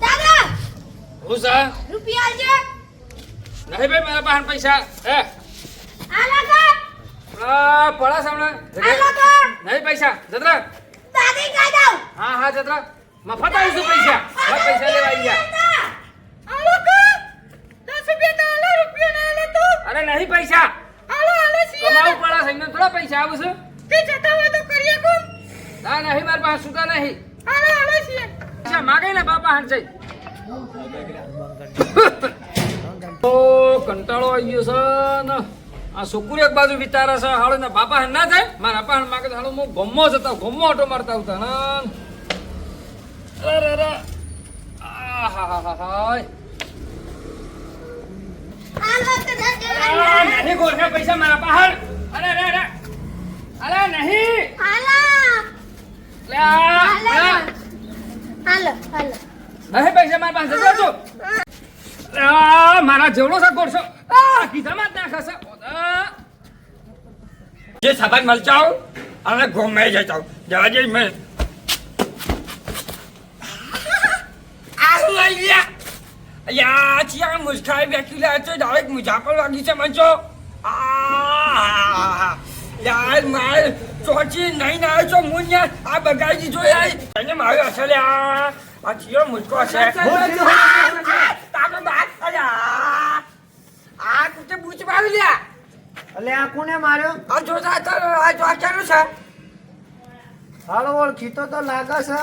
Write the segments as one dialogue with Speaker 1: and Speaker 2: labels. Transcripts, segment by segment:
Speaker 1: દાદા
Speaker 2: હું સા
Speaker 1: રૂપિયા આલજો
Speaker 2: નહીં ભાઈ મારા પાસે પૈસા. હે?
Speaker 1: આલા કા
Speaker 2: આ પડા સામણે
Speaker 1: આલા કા
Speaker 2: નહીં પૈસા. જતરા.
Speaker 1: દાદી કા દઉં.
Speaker 2: હા હા જતરા. મફત આવું છું પૈસા મારા પૈસા લેવા આવી ગયા.
Speaker 1: આલા કા દસ રૂપિયા તો આલા રૂપિયા ના આલે તો.
Speaker 2: અરે નહીં પૈસા.
Speaker 1: આલા આલે
Speaker 2: કમાવું પડા થોડા પૈસા આવું છું.
Speaker 1: તે જતા હોય તો
Speaker 2: ના નહીં મારા પાસે સુતા નહીં.
Speaker 1: હાલો હાલો છીએ.
Speaker 2: પૈસા માગે ને બાપા હાંચે ઓ કંટાળો આવી ગયો છે ને. આ છોકરી એક બાજુ વિચારે છે હાલો ને બાપા હાન ના જાય? મારા બાપા હાન માગે હાલો હું ગમો જતા ગમો ઓટો મારતા આવતા ને. અરે અરે આ
Speaker 1: હા હા હા
Speaker 2: આ નહીં ગોઠે પૈસા મારા પાસે અરે અરે અરે. અરે નહીં
Speaker 1: આલા
Speaker 2: લે આ,
Speaker 1: આલા
Speaker 2: આ.
Speaker 1: આલા આલા
Speaker 2: નહીં પૈસા મારા પાસે આ, મારા જેવડો છે આ કીધામાં જ નાખે છે
Speaker 3: જે સાબાન મલચાવ અને ગમે જતા. જવા જઈ મેં યા ચિયા મુસ્કાઈ બેઠી લે તો ડાયરેક્ટ વાગી છે મંચો આ. યાર માર. ચોચી નહીં ના છો મુન્યા આ બગાડી દીધો યાર. તને મારો અસલે આ આ ચિયો મુસ્કો છે. તારો બાત અલ્યા આ કુતે બૂચ મારી લ્યા.
Speaker 4: અલે આ કોને માર્યો?
Speaker 3: આ જો આ તારો આ જો આ છે?
Speaker 4: હાલો ઓળખીતો તો લાગે છે?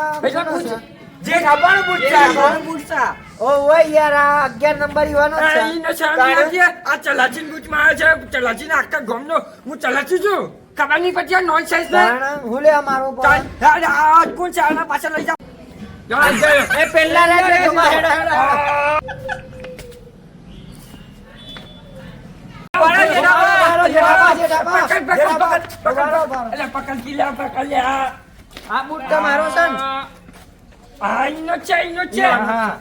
Speaker 3: જે ખબર પૂછતા પૂછતા
Speaker 4: ઓ ઓય યાર આ અગિયાર નંબર ઈવાનો છે.
Speaker 3: આ ચલાચીન બૂચ મારે છે. ચલાચીન આખા ગામનો. હું ચલાચી છું. ખબર નહીં પછી આ નોન સાઈઝ ને ભૂલે અમારો આ કોણ છે આના પાછળ લઈ જાવ.
Speaker 4: એ પેલા રે તમારે હેડો, હેડો.
Speaker 3: બરાબર છે,
Speaker 4: બારો, જેઠાબા, જેઠાબા.
Speaker 3: પકડ, પકડ,
Speaker 4: જેઠાબા.
Speaker 3: પકડ,
Speaker 4: બારો,
Speaker 3: પકડ.
Speaker 4: બારો.
Speaker 3: અલા, પકડ કી લે, પકડ લે.
Speaker 4: આ બૂટ તો મારો છે ને
Speaker 3: આ ઈનો છે, ઈનો છે.
Speaker 4: હા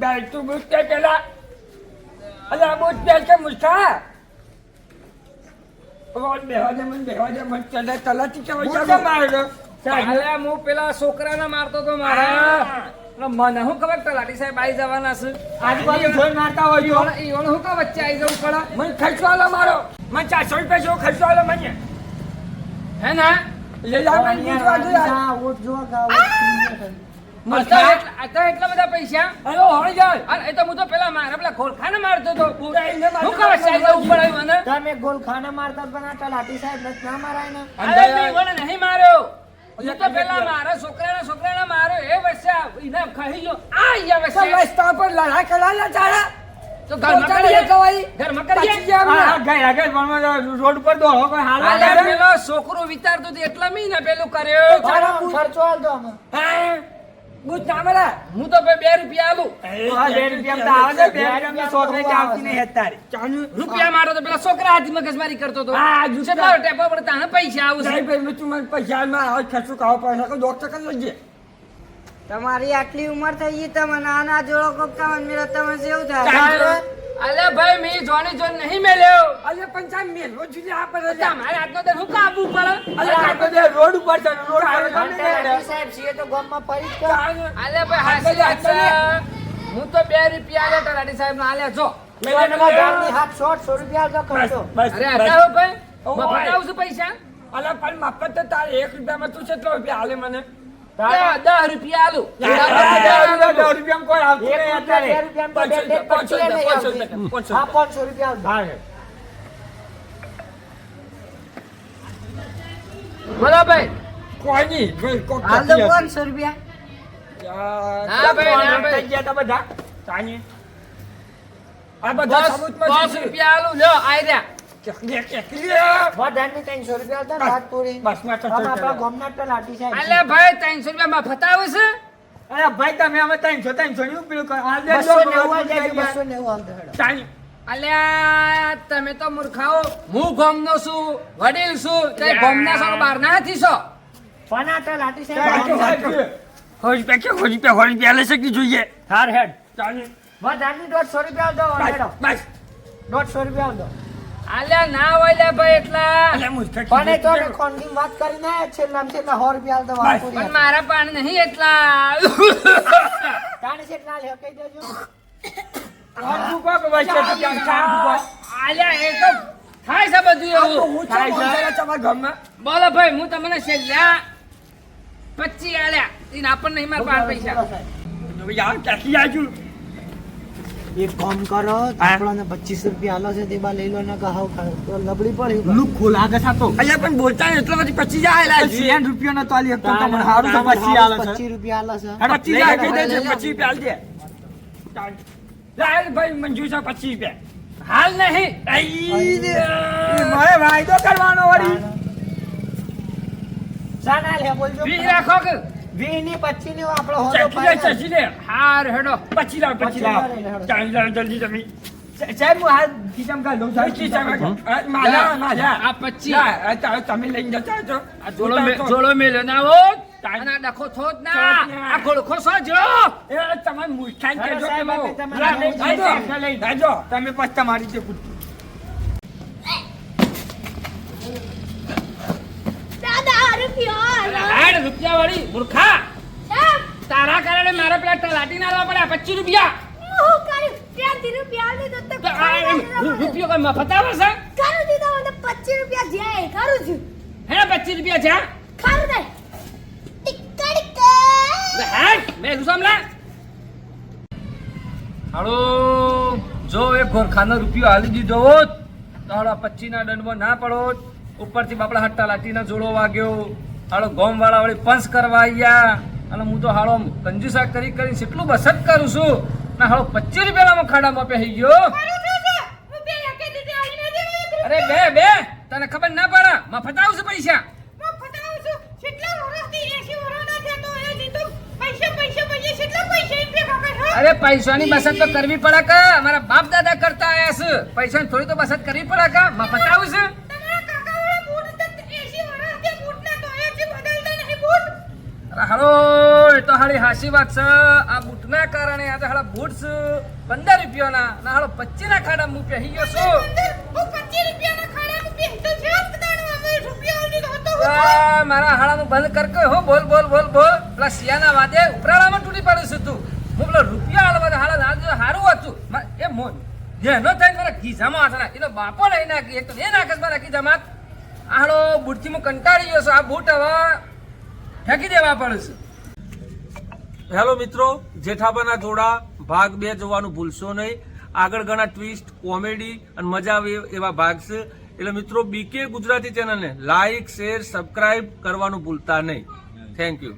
Speaker 3: બેલ તું બૂટ પહેર પેલા. અલા, બૂટ પહેર કે મૂર્ખા. રોજ બેહવા દે, મને બેહવા દે, મને તલે તલાટી કહેવાય,
Speaker 4: બૂટ
Speaker 3: ચાલો. મારો.
Speaker 2: હું પેલા છોકરાને મારતો તો મારા. મને શું ખબર તલાટી સાહેબ આવી જવાના છે?
Speaker 3: આજુબાજુ જોઈ મારતા હોય છો.
Speaker 2: ઈવોને- ઈવોને વચ્ચે આવી જવું પડે.
Speaker 3: મને ખર્ચો આલો મારો. મને ચારસો રૂપિયા જેવો ખર્ચો આલો મને.
Speaker 2: હે ને?
Speaker 3: લે જાઓ મને બીજું બાજુ
Speaker 2: એટલા- બધા પૈસા?
Speaker 3: હોય જાય.
Speaker 2: અરે એ તો હું તો પેલા મારા પેલા ખોલખાને મારતો તો
Speaker 3: પૂરા એને મારતો
Speaker 2: શું કામ વચ્ચે આવી જવું પડે મને?
Speaker 4: તમે ગોલ મારતા પણ આ તલાટી સાહેબ ના મારાય ને.
Speaker 2: અરે મેં નહીં માર્યો. હું તો પેલા મારા છોકરાના છોકરાને માર્યો. એ વચ્ચે એને ખાઈ ગયો આ અહીંયા
Speaker 3: તો રસ્તા પર લડાઈ કરાલા તારા
Speaker 2: તો ઘરમાં કરીએ.
Speaker 3: કવાઈ.
Speaker 2: ઘરમાં
Speaker 3: પછી
Speaker 2: કરીએ
Speaker 3: જે આપણે રોડ પર દોડો કોઈ હાલ
Speaker 2: પેલો છોકરો વિચારતો એટલા મી ને પેલું કર્યો.
Speaker 4: ખર્ચો હાલ દો અમે.
Speaker 3: બુજ ના મરા
Speaker 2: હું તો બે રૂપિયા આલું.
Speaker 3: બે રૂપિયા તો આવે બે રૂપિયા છોકરી કે આવતી નહીં હેતારી. ચાનું.
Speaker 2: રૂપિયા મારો તો પેલા છોકરા હાથી મગજમારી કરતો તો
Speaker 3: હા, જુઠ્ઠા.
Speaker 2: કેટલા ટેપો પડતા? હા પૈસા આવું
Speaker 3: સાહેબ,
Speaker 2: છે
Speaker 3: ભાઈ, તું મને પૈસા માં આવો ખર્ચો કાવ પૈસા કો ડોક્ટર કન લઈ જાય.
Speaker 5: તમારી આટલી ઉંમર થઈ ગઈ તમે નાના જોડો કોક તમને મેળો તમે જેવું થાય.
Speaker 2: અલ્યા ભાઈ મેં જોની જોન નહીં મેલ્યો.
Speaker 3: અલે સાહેબ, મેલવો જોઈએ આ પર એટલે.
Speaker 2: તમારે આજનો દર હું કાબુ પડે?
Speaker 3: અલે આ બધે રોડ ઉપર છે, રોડ પર ગમે
Speaker 4: સાહેબ છીએ તો ગામમાં ફરી જ કર.
Speaker 3: ચાનું.
Speaker 2: ભાઈ હાસી. હું તો બે રૂપિયા લે તલાટી સાહેબ ના આલ્યા જો.
Speaker 4: તમારા ગામની હાથ શોર્ટ સો રૂપિયા જો
Speaker 3: કરતો
Speaker 2: અરે
Speaker 3: બસ.
Speaker 2: ભાઈ. મફત આવશે છું પૈસા.
Speaker 3: અલે પણ મફત તો તારે એક રૂપિયામાં તું કેટલો રૂપિયા આલે મને?
Speaker 2: દસ દસ રૂપિયા આલું
Speaker 3: દસ રૂપિયામાં કોઈ આવતું
Speaker 4: એક
Speaker 3: નહીં
Speaker 4: રૂપિયા,
Speaker 3: અત્યારે.
Speaker 4: બે રૂપિયામાં બે- બે
Speaker 3: પાંચસો
Speaker 4: પચીસ
Speaker 3: રૂપિયા,
Speaker 4: નહીં
Speaker 3: પાંચસો
Speaker 4: આવતી.
Speaker 3: રૂપિયા, પાંચસો
Speaker 4: હા
Speaker 3: રૂપિયા.
Speaker 4: પાંચસો રૂપિયા આલ દો.
Speaker 2: બોલો ભાઈ
Speaker 3: કોઈ નહીં, કોઈ કોક
Speaker 5: હાલ દો
Speaker 3: થતી હશે.
Speaker 5: પાંચસો રૂપિયા
Speaker 3: યાર,
Speaker 2: ના ભાઈ, ના
Speaker 3: ત્રણ
Speaker 2: ભાઈ.
Speaker 3: થઈ ગયા તા બધા. ચાની. આ બધા
Speaker 2: દસ
Speaker 3: સબૂતમાં
Speaker 2: દસ
Speaker 3: છે.
Speaker 2: રૂપિયા આલું લ્યો આઈ રહ્યા
Speaker 3: કેટલી- કેટલી?
Speaker 4: વધારની ત્રણસો રૂપિયા આલ વાત પૂરી.
Speaker 3: બસમાં તો
Speaker 4: આપણા
Speaker 3: ચડ્યા.
Speaker 4: ગામના તલાટી છે.
Speaker 2: અલ્યા ભાઈ ત્રણસો રૂપિયા મફત આવે છે
Speaker 3: અરે ભાઈ તમે અમે ત્રણસો ત્રણસો ની પેલું કરો.
Speaker 4: બસો નેવું આલ
Speaker 3: બસો
Speaker 4: દેજો,
Speaker 3: નેવું.
Speaker 4: બસો નેવું આલ દો હેડો.
Speaker 3: ચાની.
Speaker 2: અલ્યા તમે તો મૂર્ખાઓ હું ગોમનો છું વડીલ છું તે ગોમના છો બહાર ના નથી છો
Speaker 4: પણ આ તો
Speaker 3: લાટી
Speaker 4: સાહેબ
Speaker 3: ચાલ,
Speaker 4: ગામના
Speaker 3: રૂપિયા કે જોઈએ હાર હેડ.
Speaker 4: વધારની દોઢસો રૂપિયા દો
Speaker 3: બસ,
Speaker 4: દોઢસો રૂપિયા દો
Speaker 2: આલ્યા ના હોય ભાઈ એટલા.
Speaker 3: અલે મુસ્તક
Speaker 4: પણ એ તો અમે કોનની વાત કરીને આયા છેલ્લા છેલ્લા સો રૂપિયા તો વાત
Speaker 2: પણ મારા પાણ નહીં એટલા.
Speaker 4: તાણે છેલ્લા લે કહી દેજો.
Speaker 3: તું કહો કે ભાઈ તો ક્યાં કામ કહો.
Speaker 2: આલ્યા એ તો થાય છે બધું એવું.
Speaker 3: હું છું તમારા ગામમાં.
Speaker 2: બોલો ભાઈ હું તમને છેલ્લા પચી આલ્યા. ઈને આપણને નહીં મારા પાંચ પૈસા.
Speaker 3: તો ક્યાંથી આજુ?
Speaker 4: એક કામ કરો આપણને પચીસ રૂપિયા આલો છે તે બા લઈ લો ને કહો તો લબડી પડી
Speaker 3: અલ્યા પણ બોલતા ને એટલે પછી જાય આયેલા છે.
Speaker 4: રૂપિયા તો આલી
Speaker 3: તો તમને હારું તો પચી આલો છે.
Speaker 4: પચીસ રૂપિયા આલો છે.
Speaker 3: પચીસ આ કહી દેજે, પચીસ રૂપિયા આલ દે. લાલ ભાઈ મંજુ છે પચીસ રૂપિયા.
Speaker 2: હાલ નહીં.
Speaker 3: આઈ દે. મારે વાયદો કરવાનો વળી.
Speaker 4: સાના લે બોલજો.
Speaker 2: વીસ રાખો કે.
Speaker 4: વી ની ની આપણો
Speaker 3: ચકી લે ચકી લે.
Speaker 2: હાર હેડો.
Speaker 3: પચી લાવ પચી લાવ. ચાલી લાવ જલ્દી તમે
Speaker 4: સાહેબ હું હાલ ખીચામ કાઢ લઉં?
Speaker 3: પચી માજા માજા
Speaker 2: આ પચી
Speaker 3: તમે લઈને જતા છો
Speaker 2: જોડો મે જોડો મે ના તાના આ ડખો થોત ના. આ ખોળખો સો જો
Speaker 3: એ તમે મુઠાઈ કે
Speaker 4: સાહેબ, તમારે
Speaker 3: લા,
Speaker 4: લઈ
Speaker 3: જાજો. તમે પછી તમારી રીતે પૂછો.
Speaker 1: દાદા રૂપિયા
Speaker 2: હાડ રૂપિયા વાળી મૂર્ખા તારા કારણે મારા પેલા તલાટી ના લાવવા પડ્યા પચીસ રૂપિયા.
Speaker 1: હું કર્યું? ત્યાંથી રૂપિયા આવી તો
Speaker 2: તો આ એમ રૂ- રૂપિયો કઈ મફત આવે છે?
Speaker 1: કરું દીધા મને પચીસ રૂપિયા જાય કરું છું.
Speaker 2: હે પચીસ રૂપિયા છે
Speaker 1: ખરું દે. ટીકડી
Speaker 2: હાડ મેં ગુસામલા હાલો જો એ ગોરખાનો રૂપિયો હાલી દીધો હોત તો હાલો પચી ના દંડમાં ના પડો ઉપરથી બાપડા હટ્ટા લાટીના જોડો વાગ્યો. હાલો ગોમ વાળા પંચ કરવા આવ્યા અને હું તો હાળો કંજુસા કરી કરી કેટલું બસત કરું છું. ના હાળો પચીસ રૂપિયાના ખાડામાં પહેરી ગયો. અરે, બે બે, તને ખબર ના પડે? માં ફટાવું છું પૈસા. અરે, પૈસાની બચત તો કરવી પડે કે? અમારા બાપ દાદા કરતા આયા છે. પૈસાની થોડી તો બચત કરવી પડે કે? માં ફટાવું અરે હાલો એ તો હાલી હાસી વાત છે. આ બૂટના કારણે આજે હાલા બૂટ છે પંદર રૂપિયાના ના હાલો પચીસ ના ખાડા હું પહેરી ગયો છું મારા હાડાનું બંધ કર કે હો બોલ બોલ બોલ બોલ. પેલા શિયાના વાદે ઉપરાળામાં તૂટી પડ્યું છું તું. હું પેલો રૂપિયા હાલવા હાડા સારું હારું હતું. એ મોન જેનો થાય મારા ખીજામાં હાથ નાખ એનો બાપો લઈ નાખી એક તો એ નાખે મારા ખીજામાં હાડો બૂટથી હું કંટાળી ગયો છું. આ બૂટ હવે ફેંકી દેવા પડશે
Speaker 6: હેલો મિત્રો, જેઠાબાના જોડા, ભાગ બે જોવાનું ભૂલશો નહીં. આગળ ઘણા ટ્વિસ્ટ કોમેડી અને મજા આવે એવા ભાગ છે. એટલે મિત્રો બીકે ગુજરાતી ચેનલને લાઈક શેર સબસ્ક્રાઇબ કરવાનું ભૂલતા નહીં. Thank you